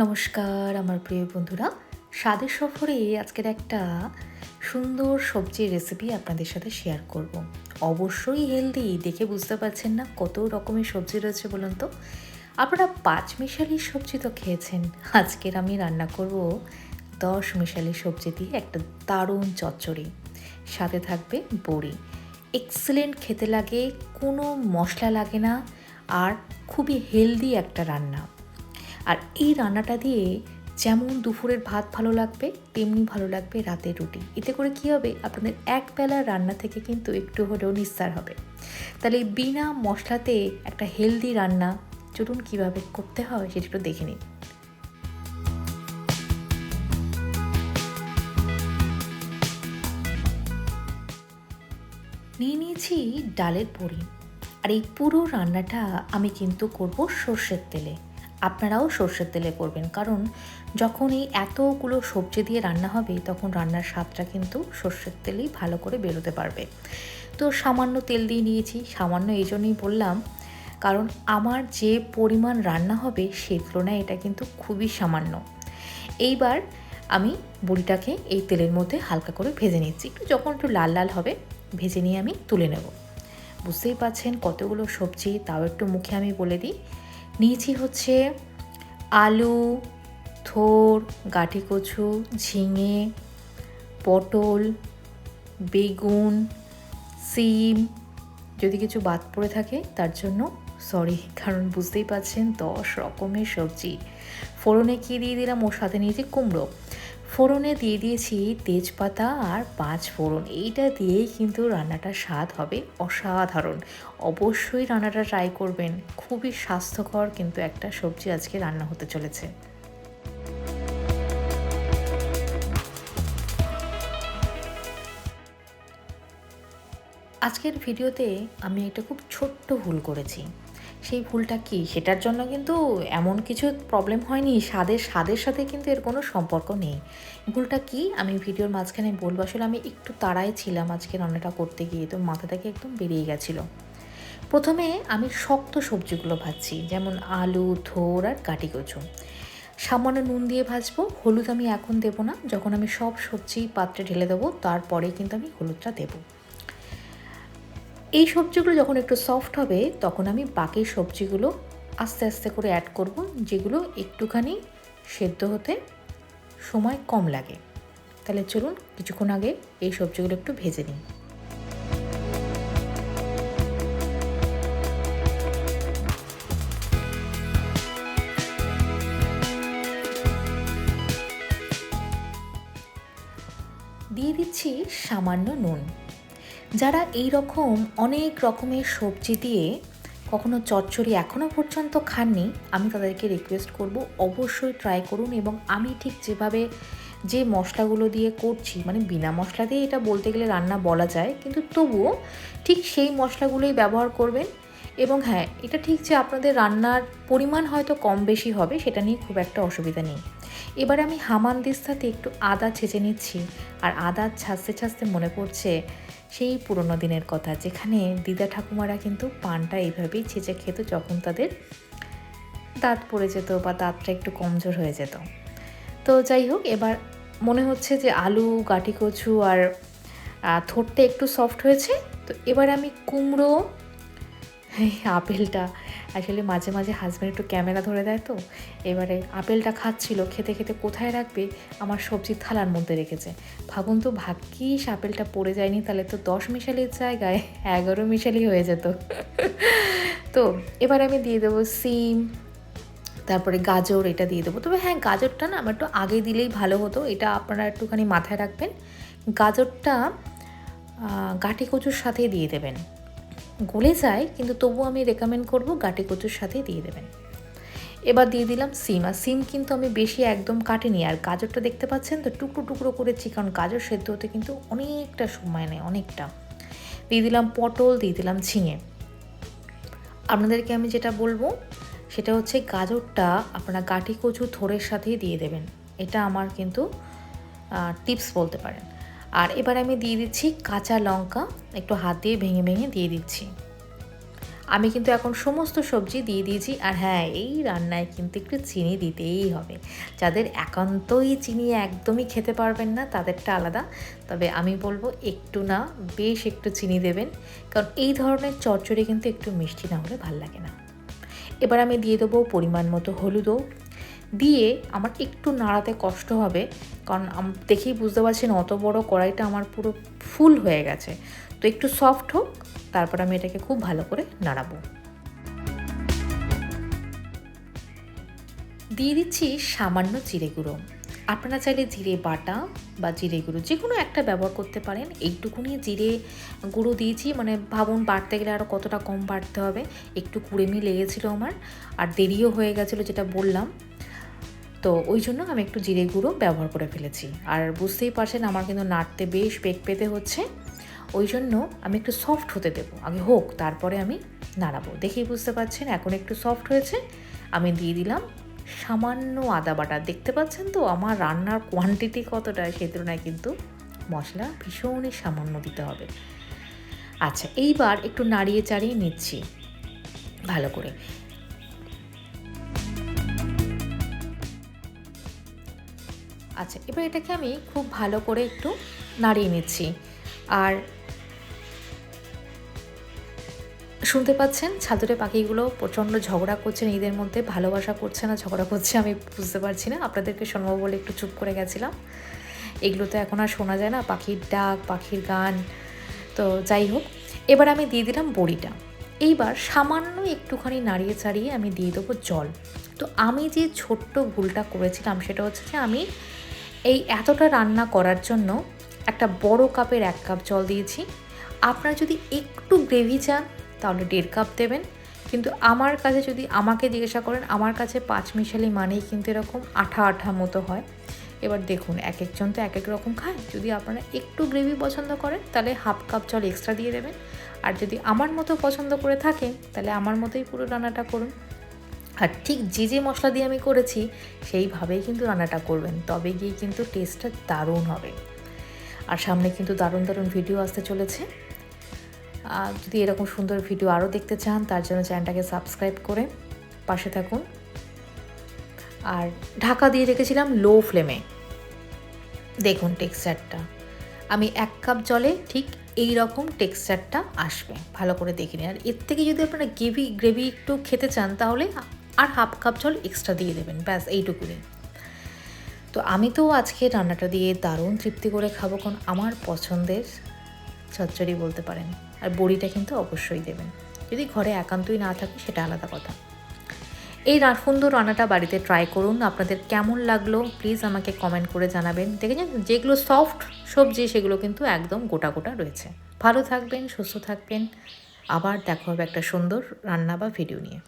নমস্কার, আমার প্রিয় বন্ধুরা। স্বাদের সফরে আজকের একটা সুন্দর সবজির রেসিপি আপনাদের সাথে শেয়ার করব। অবশ্যই হেলদি দেখে বুঝতে পারছেন না কত রকমের সবজি রয়েছে বলুন তো? আপনারা পাঁচ মিশালি সবজি তো খেয়েছেন। আজকের আমি রান্না করব দশ মিশালি সবজি দিয়ে একটা দারুণ চচ্চড়ি। সাথে থাকবে বড়ি। এক্সেলেন্ট খেতে লাগে, কোনো মশলা লাগে না, আর খুবই হেলদি একটা রান্না। আর এই রান্নাটা দিয়ে যেমন দুপুরের ভাত ভালো লাগবে, তেমনি ভালো লাগবে রাতের রুটি। এতে করে কী হবে? আপনাদের এক বেলার রান্না থেকে কিন্তু একটু হলেও নিস্তার হবে। তাহলে বিনা মশলাতে একটা হেলদি রান্না, চলুন কীভাবে করতে হয় সেটা একটু দেখে নিন নিয়ে নিয়েছি ডালের বড়ি। আর এই পুরো রান্নাটা আমি কিন্তু করব সর্ষের তেলে। আপনারাও সর্ষের তেলে করবেন। কারণ যখন এই এতগুলো সবজি দিয়ে রান্না হবে, তখন রান্নার স্বাদটা কিন্তু সর্ষের তেলেই ভালো করে বেরোতে পারবে। তো সামান্য তেল দিয়ে নিয়েছি, সামান্য এই জন্যই বললাম, কারণ আমার যে পরিমাণ রান্না হবে, সেই তুলনায় এটা কিন্তু খুবই সামান্য। এইবার আমি বড়িটাকে এই তেলের মধ্যে হালকা করে ভেজে নিচ্ছি। একটু যখন একটু লাল লাল হবে, ভেজে নিয়ে আমি তুলে নেব। বুঝতেই পাচ্ছেন কতগুলো সবজি, তাও একটু মুখে আমি বলে দিই। নিয়েছি হচ্ছে আলু, থোর গাঠি কচু ঝিঙে, পটল, বেগুন, সিম, যদি কিছু বাদ পড়ে থাকে তার জন্য সরি, কারণ বুঝতেই পারছেন দশ রকমের সবজি। ফোড়নে কী দিয়ে দিলাম? ওর সাথে নিয়েছি কুমড়ো। ফোড়নে দিয়ে দিয়েছি তেজপাতা আর পাঁচ ফোড়ন। এইটা দিয়েই কিন্তু রান্নাটার স্বাদ হবে অসাধারণ। অবশ্যই রান্নাটা ট্রাই করবেন। খুবই স্বাস্থ্যকর কিন্তু একটা সবজি আজকে রান্না হতে চলেছে। আজকের ভিডিওতে আমি একটা খুব ছোট্ট ভুল করেছি। সেই ভুলটা কি? সেটার জন্য কিন্তু এমন কিছু প্রবলেম হয়নি। স্বাদের স্বাদের সাথে কিন্তু এর কোনো সম্পর্ক নেই। ভুলটা কি? আমি ভিডিওর মাঝখানে বলব, আসলে আমি একটু তাড়ায় ছিলাম আজকে রান্নাটা করতে গিয়ে। তো মাথা থেকে একদম বেরিয়ে গেছিল। প্রথমে আমি শক্ত সবজিগুলো ভাজছি, যেমন আলু থোর আর কাটি কচু সামান্য নুন দিয়ে ভাজবো। হলুদ আমি এখন দেবো না। যখন আমি সব সবজি পাত্রে ঢেলে দেবো, তারপরে কিন্তু আমি হলুদটা দেবো। এই সবজিগুলো যখন একটু সফট হবে, তখন আমি বাকি সবজিগুলো আস্তে আস্তে করে অ্যাড করব, যেগুলো একটুখানি সেদ্ধ হতে সময় কম লাগে। তাহলে চলুন কিছুক্ষণ আগে এই সবজিগুলো একটু ভেজে নিই। দিয়ে দিচ্ছি সামান্য নুন। যারা এই রকম অনেক রকমের সবজি দিয়ে কখনো চচ্চড়ি এখনও পর্যন্ত খাননি, আমি তাদেরকে রিকোয়েস্ট করব অবশ্যই ট্রাই করুন এবং আমি ঠিক যেভাবে যে মশলাগুলো দিয়ে করছি মানে বিনা মশলা দিয়ে এটা বলতে গেলে রান্না বলা যায়, কিন্তু তবুও ঠিক সেই মশলাগুলোই ব্যবহার করবেন এবং হ্যাঁ এটা ঠিক যে আপনাদের রান্নার পরিমাণ হয়তো কম বেশি হবে, সেটা নিয়ে খুব একটা অসুবিধা নেই। এবার আমি হামান দিস্তাতে একটু আদা ছেঁচে নিচ্ছি, আর আদা ছাঁচতে ছাঁচতে মনে পড়ছে সেই পুরনো দিনের কথা, যেখানে দিদা ঠাকুমারা কিন্তু পানটা এইভাবেই ছেঁচে খেত যখন তাদের দাঁত পড়ে যেত বা দাঁতটা একটু কমজোর হয়ে যেত। তো যাই হোক, এবার মনে হচ্ছে যে আলু গাটি কচু আর থোরটা একটু সফট হয়েছে। তো এবার আমি কুমড়ো আপেলটা আসলে মাঝে মাঝে হাজব্যান্ড একটু ক্যামেরা ধরে দেয় তো। এবারে আপেলটা খাচ্ছিল, খেতে খেতে কোথায় রাখবে? আমার সবজির থালার মধ্যে রেখেছে। ভাবুন তো, ভাগ্যিস আপেলটা পড়ে যায়নি, তাহলে তো দশ মিশালির জায়গায় এগারো মিশালি হয়ে যেত। তো এবার আমি দিয়ে দেবো সিম, তারপরে গাজর, এটা দিয়ে দেবো। তবে হ্যাঁ গাজরটা না আমার একটু আগে দিলেই ভালো হতো, এটা আপনারা একটুখানি মাথায় রাখবেন। গাজরটা গাটি কচুর সাথে দিয়ে দেবেন। গলে যায়, কিন্তু তবু আমি রেকমেন্ড করব গাটি কচুর সাথে দিয়ে দেবেন। এবার দিয়ে দিলাম সিম, আর সিম কিন্তু আমি বেশি একদম কাটিনি, আর গাজরটা দেখতে পাচ্ছেন তো, টুকরো টুকরো করেছি কারণ গাজর সেদ্ধ হতে কিন্তু অনেকটা সময় নেয়, অনেকটা। দিয়ে দিলাম পটল, দিয়ে দিলাম ঝিঙে। আপনাদেরকে আমি যেটা বলব, সেটা হচ্ছে গাজরটা আপনারা গাটি কচু থোড়ের সাথেই দিয়ে দেবেন। এটা আমার কিন্তু টিপস বলতে পারেন। আর এবার আমি দিয়ে দিচ্ছি কাঁচা লঙ্কা, একটু হাত দিয়ে ভেঙে ভেঙে দিয়ে দিচ্ছি। আমি কিন্তু এখন সমস্ত সবজি দিয়ে দিয়েছি আর হ্যাঁ এই রান্নায় কিন্তু একটু চিনি দিতেই হবে। যাদের একান্তই চিনি একদমই খেতে পারবেন না, তাদেরটা আলাদা। তবে আমি বলব একটু না, বেশ একটু চিনি দেবেন। কারণ এই ধরনের চচ্চড়ি কিন্তু একটু মিষ্টি না হলে ভালো লাগে না। এবার আমি দিয়ে দেবো পরিমাণ মতো হলুদও। দিয়ে আমার একটু নাড়াতে কষ্ট হবে, কারণ দেখেই বুঝতে পারছেন অত বড় কড়াইটা আমার পুরো ফুল হয়ে গেছে। তো একটু সফট হোক, তারপর আমি এটাকে খুব ভালো করে নাড়াবো। দিয়ে দিচ্ছি সামান্য জিরে গুঁড়ো। আপনারা চাইলে জিরে বাটা বা জিরে গুঁড়ো যে কোনো একটা ব্যবহার করতে পারেন। এইটুকুনি জিরে গুঁড়ো দিয়েছি মানে ভাবুন বাড়তে গেলে আরও কতটা কম বাড়তে হবে। একটু কুড়েমি লেগেছিলো আমার, আর দেরিও হয়ে গেছিল যেটা বললাম। তো ওই জন্য আমি একটু জিরে গুঁড়ো ব্যবহার করে ফেলেছি। আর বুঝতেই পারছেন আমার কিন্তু নাড়তে বেশ বেগ পেতে হচ্ছে। ওই জন্য আমি একটু সফট হতে দেবো। আগে হোক, তারপরে আমি নাড়াবো। দেখেই বুঝতে পারছেন এখন একটু সফট হয়েছে। আমি দিয়ে দিলাম সামান্য আদা বাটা। দেখতে পাচ্ছেন তো আমার রান্নার কোয়ান্টিটি কতটা? সেই তুলনায় কিন্তু মশলা ভীষণই সামান্য দিতে হবে। আচ্ছা এইবার একটু নাড়িয়ে চাড়িয়ে নিচ্ছি ভালো করে। আচ্ছা এবার এটাকে আমি খুব ভালো করে একটু নাড়িয়ে নিচ্ছি। আর শুনতে পাচ্ছেন, ছাদরে পাখিগুলো প্রচণ্ড ঝগড়া করছে, নিজেদের মধ্যে ভালোবাসা করছে না, ঝগড়া করছে, আমি বুঝতে পারছি না। আপনাদেরকে শোনাবো বলে একটু চুপ করে গেছিলাম। এগুলো তো এখন আর শোনা যায় না, পাখির ডাক, পাখির গান। তো যাই হোক, এবার আমি দিয়ে দিলাম বড়িটা। এইবার সামান্য একটুখানি নাড়িয়ে চাড়িয়ে আমি দিয়ে দেবো জল। তো আমি যে ছোট্ট ভুলটা করেছিলাম, সেটা হচ্ছে যে আমি এই এতটা রান্না করার জন্য একটা বড় কাপের এক কাপ জল দিয়েছি। আপনারা যদি একটু গ্রেভি চান, তাহলে দেড় কাপ দেবেন। কিন্তু আমার কাছে যদি আমাকে জিজ্ঞাসা করেন, আমার কাছে পাঁচ মিশালি মানেই কিন্তু এরকম আঠা আঠা মতো হয়। এবার দেখুন, এক একজন তো এক এক রকম খায়। যদি আপনারা একটু গ্রেভি পছন্দ করেন, তাহলে হাফ কাপ জল এক্সট্রা দিয়ে দেবেন। আর যদি আমার মতো পছন্দ করে থাকেন, তাহলে আমার মতোই পুরো রান্নাটা করুন। আর ঠিক যে যে মশলা দিয়ে আমি করেছি, সেইভাবেই কিন্তু রান্নাটা করবেন। তবে গিয়ে কিন্তু টেস্টটা দারুণ হবে। আর সামনে কিন্তু দারুণ দারুণ ভিডিও আসতে চলেছে। আর যদি এরকম সুন্দর ভিডিও আরও দেখতে চান, তার জন্য চ্যানেলটাকে সাবস্ক্রাইব করে পাশে থাকুন। আর ঢাকা দিয়ে রেখেছিলাম লো ফ্লেমে দেখুন টেক্সচারটা আমি এক কাপ জলে ঠিক এই রকম টেক্সচারটা আসবে। ভালো করে দেখে নিন। আর এর থেকে যদি আপনারা গ্রেভি গ্রেভি একটু খেতে চান, তাহলে আর হাফ কাপ জল এক্সট্রা দিয়ে দেবেন, ব্যাস এইটুকুনি। তো আমি তো আজকে রান্নাটা দিয়ে দারুণ তৃপ্তি করে খাব, কারণ আমার পছন্দের চচ্চড়ি বলতে পারেন। আর বড়িটা কিন্তু অবশ্যই দেবেন। যদি ঘরে একান্তই না থাকে, সেটা আলাদা কথা। এই সুন্দর রান্নাটা বাড়িতে ট্রাই করুন, আপনাদের কেমন লাগল প্লিজ আমাকে কমেন্ট করে জানাবেন। দেখেছেন? যেগুলো সফট সবজি, সেগুলো কিন্তু একদম গোটা গোটা রয়েছে। ভালো থাকবেন, সুস্থ থাকবেন। আবার দেখা হবে একটা সুন্দর রান্না বা ভিডিও নিয়ে।